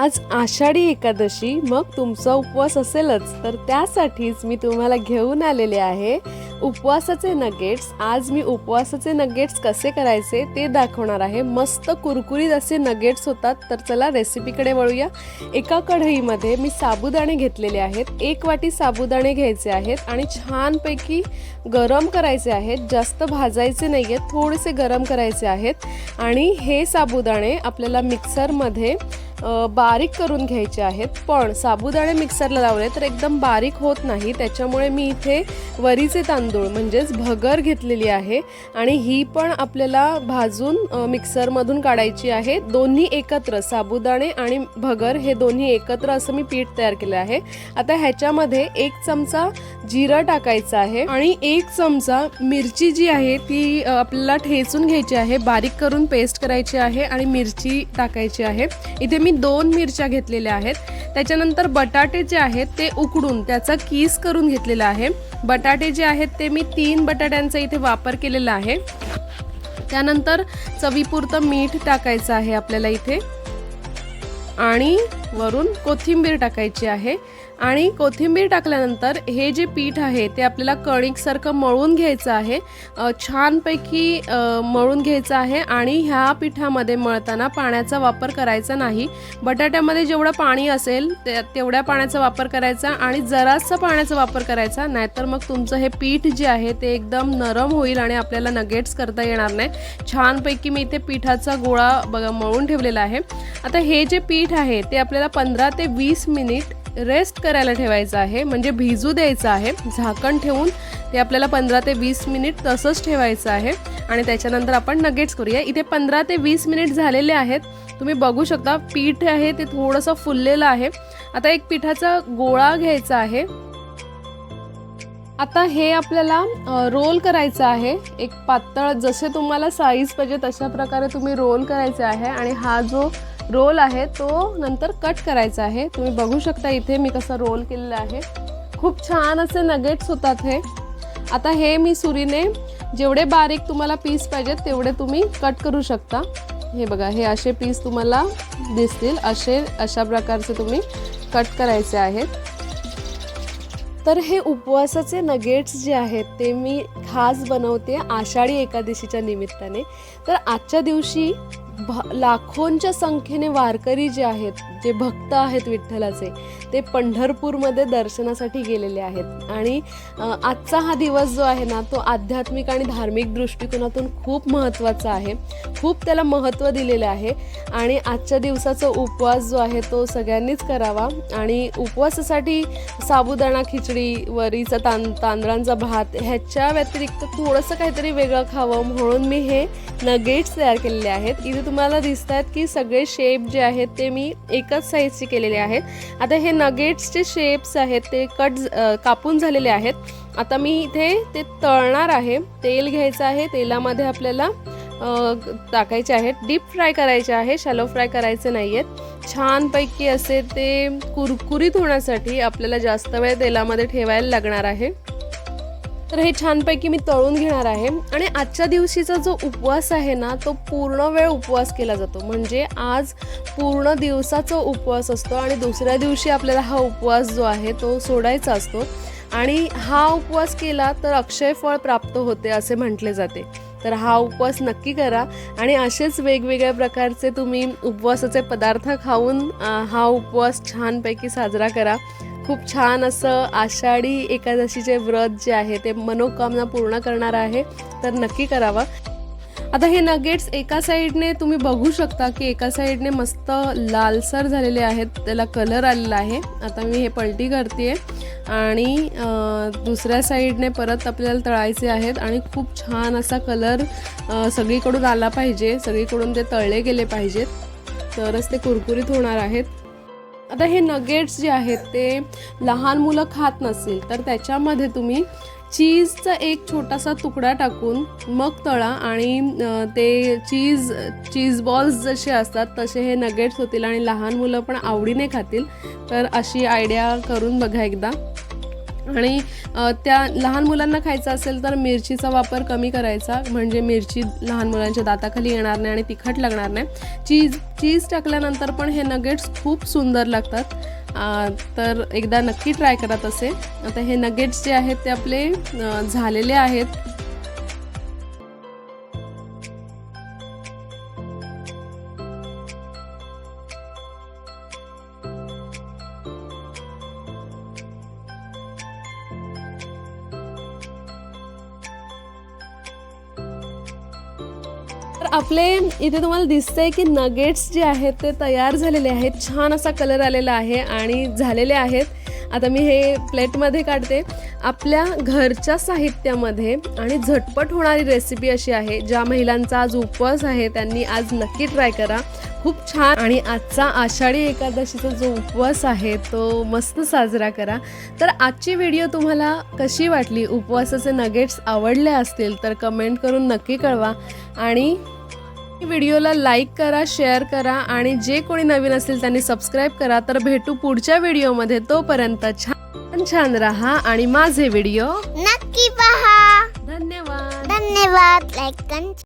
आज आषाढी एकादशी मग तुमचा उपवास असेलच. तर त्यासाठीच मी तुम्हाला घेऊन आलेले आहे. उपवासाचे नगेट्स आज मी उपवासाचे नगेट्स कसे करायचे ते दाखवणार आहे. मस्त कुरकुरीत असे नगेट्स होतात. तर चला रेसिपीकडे वळूया. एका कढईमध्ये मी साबुदाणे घेतलेले आहेत. एक वाटी साबुदाणे घ्यायचे आहेत आणि छानपैकी गरम करायचे आहेत. जास्त भाजायचे नाही आहेत थोडेसे गरम करायचे आहेत. आणि हे साबुदाणे आपल्याला मिक्सरमध्ये बारीक करून घ्यायचे आहेत. पण साबुदाणे मिक्सरला लावले तर एकदम बारीक होत नाही. त्याच्यामुळे मी इथे वरीचे तांदूळ म्हणजेच भगर घेतलेली आहे. आणि ही पण आपल्याला भाजून मिक्सरमधून काढायची आहे. दोन्ही एकत्र साबुदाणे आणि भगर हे दोन्ही एकत्र असं मी पीठ तयार केलं आहे. आता ह्याच्यामध्ये एक चमचा जिरं टाकायचं आहे आणि एक चमचा मिरची जी आहे ती आपल्याला ठेचून घ्यायची आहे. बारीक करून पेस्ट करायची आहे आणि मिरची टाकायची आहे. इथे मी मी दोन मिरच्या घेतलेल्या आहेत. त्याच्यानंतर बटाटे जे आहेत ते उकडून त्याचा कीस करून घेतलेला आहे. बटाटे जे आहेत ते मी तीन बटाट्यांचा इथे वापर केलेला आहे. त्यानंतर चवीपुरतं मीठ टाकायचं आहे आपल्याला इथे. आणि वरून कोथिंबीर टाकायची आहे. आणि कोथिंबीर टाकल्यानंतर हे जे पीठ आहे ते आपल्याला कणिकसारखं मळून घ्यायचं आहे. छानपैकी मळून घ्यायचं आहे आणि ह्या पिठामध्ये मळताना पाण्याचा वापर करायचा नाही. बटाट्यामध्ये जेवढं पाणी असेल ते तेवढ्या पाण्याचा वापर करायचा आणि जरासा पाण्याचा वापर करायचा नाहीतर मग तुमचं हे पीठ जे आहे ते एकदम नरम होईल आणि आपल्याला नगेट्स करता येणार नाही. छानपैकी मी इथे पिठाचा गोळा बघा मळून ठेवलेला आहे. आता हे जे पीठ आहे ते आपल्याला पंधरा ते वीस मिनिट रेस्ट करायला ठेवायचं आहे. म्हणजे भिजू द्यायचं आहे. झाकण ठेवून ते आपल्याला पंधरा ते वीस मिनिट तसंच ठेवायचं आहे. आणि त्याच्यानंतर आपण नगेट्स करूया. इथे पंधरा ते वीस मिनिट झालेले आहेत. तुम्ही बघू शकता पीठ आहे ते थोडंसं फुललेलं आहे. आता एक पिठाचा गोळा घ्यायचा आहे. आता हे आपल्याला रोल करायचं आहे. एक पातळ जसे तुम्हाला साईज पाहिजे तशा प्रकारे तुम्ही रोल करायचे आहे. आणि हा जो रोल आहे तो नंतर कट करायचा आहे. तुम्ही बघू शकता इथे मी कसा रोल केलेला आहे. खूप छान असे नगेट्स होतात हे. आता हे मी सुरीने जेवढे बारीक तुम्हाला पीस पाहिजेत तेवढे तुम्ही कट करू शकता. हे बघा हे असे पीस तुम्हाला दिसतील. असे अशा प्रकारचे तुम्ही कट करायचे आहेत. तर हे उपवासाचे नगेट्स जे आहेत ते मी खास बनवते आषाढी एकादशीच्या निमित्ताने. तर आजच्या दिवशी भ लाखोंच्या संख्येने वारकरी जे आहेत जे भक्त आहेत विठ्ठलाचे ते पंढरपूरमध्ये दर्शनासाठी गेलेले आहेत. आणि आजचा हा दिवस जो आहे ना तो आध्यात्मिक आणि धार्मिक दृष्टिकोनातून खूप महत्त्वाचा आहे. खूप त्याला महत्त्व दिलेलं आहे. आणि आजच्या दिवसाचा उपवास जो आहे तो सगळ्यांनीच करावा. आणि उपवासासाठी साबुदाणा खिचडी वरीचा तां तांदळांचा भात ह्याच्या व्यतिरिक्त थोडंसं काहीतरी वेगळं खावं म्हणून मी हे नगेट्स तयार केलेले आहेत. इथे तुम्हाला दिसत आहेत की सगळे शेप जे आहेत ते मी एकच साईजचे केलेले आहेत. आता हे नगेट्सचे शेप्स आहेत ते कट कापून झालेले आहेत. आता मी इथे ते तळणार आहे. तेल घ्यायचं आहे. तेलामध्ये आपल्याला टाकायचे आहेत. डीप फ्राय करायचे आहे. शॅलो फ्राय करायचे नाही आहेत छानपैकी असे ते कुरकुरीत होण्यासाठी आपल्याला जास्त वेळ तेलामध्ये ठेवायला लागणार आहे. तर हे छानपैकी मी तळून घेणार आहे. आणि आजच्या दिवशीचा जो उपवास आहे ना तो पूर्ण वेळ उपवास केला जातो. म्हणजे आज पूर्ण दिवसाचा उपवास असतो आणि दुसऱ्या दिवशी आपल्याला हा उपवास जो आहे तो सोडायचा असतो. आणि हा उपवास केला तर अक्षय फळ प्राप्त होते असे म्हटले जाते. तर हा उपवास नक्की करा. आणि असेच वेगवेगळ्या प्रकारचे तुम्ही उपवासाचे पदार्थ खाऊन हा उपवास छानपैकी साजरा करा. खूप छान असं आषाढी एकादशीचे व्रत जे आहे ते मनोकामना पूर्ण करणार आहे तर नक्की करावा. आता हे नगेट्स एका साईडने तुम्ही बघू शकता की एका साईडने मस्त लालसर झालेले आहेत त्याला कलर आलेला आहे. आता मी हे पलटी करते आणि दुसऱ्या साईडने परत आपल्याला तळायचे आहेत आणि खूप छान असा कलर सगळीकडून आला पाहिजे. सगळीकडून ते तळले गेले पाहिजेत. तरच ते कुरकुरीत होणार आहेत. आता हे नगेट्स जे आहेत ते लहान मुलं खात नसेल तर त्याच्यामध्ये तुम्ही चीजचा एक छोटासा तुकडा टाकून मग तळा आणि ते चीज चीज बॉल्स जसे असतात तसे हे नगेट्स होतील आणि लहान मुलं पण आवडीने खातील. तर अशी आयडिया करून बघा एकदा. आणि त्या लहान मुलांना खायचं असेल तर मिरचीचा वापर कमी करायचा. म्हणजे मिरची लहान मुलांच्या दाताखाली येणार नाही आणि तिखट लागणार नाही. चीज चीज टाकल्यानंतर पण हे नगेट्स खूप सुंदर लागतात. तर एकदा नक्की ट्राय करा तसे. आता हे नगेट्स जे आहेत ते आपले झालेले आहेत. तर आपले इथे तुम्हाला दिसतंय की नगेट्स जे आहेत ते तयार झालेले आहेत. छान असा कलर आलेला आहे आणि झालेले आहेत. आता मी हे प्लेटमध्ये काढते. आपल्या घरच्या साहित्यामध्ये आणि झटपट होणारी रेसिपी अशी आहे ज्या महिलांचा आज उपवास आहे त्यांनी आज नक्की ट्राय करा. खूप छान. आणि आजचा आषाढी एकादशीचा जो उपवास आहे तो मस्त साजरा करा. तर आजची व्हिडिओ तुम्हाला कशी वाटली? उपवासाचे नगेट्स आवडले असतील तर कमेंट करून नक्की कळवा. आणि व्हिडिओला लाईक करा शेअर करा आणि जे कोणी नवीन असेल त्यांनी सबस्क्राईब करा तर भेटू पुढच्या व्हिडिओमध्ये. तोपर्यंत छान छान राहा आणि माझे व्हिडिओ नक्की पहा. धन्यवाद. धन्यवाद. लाईक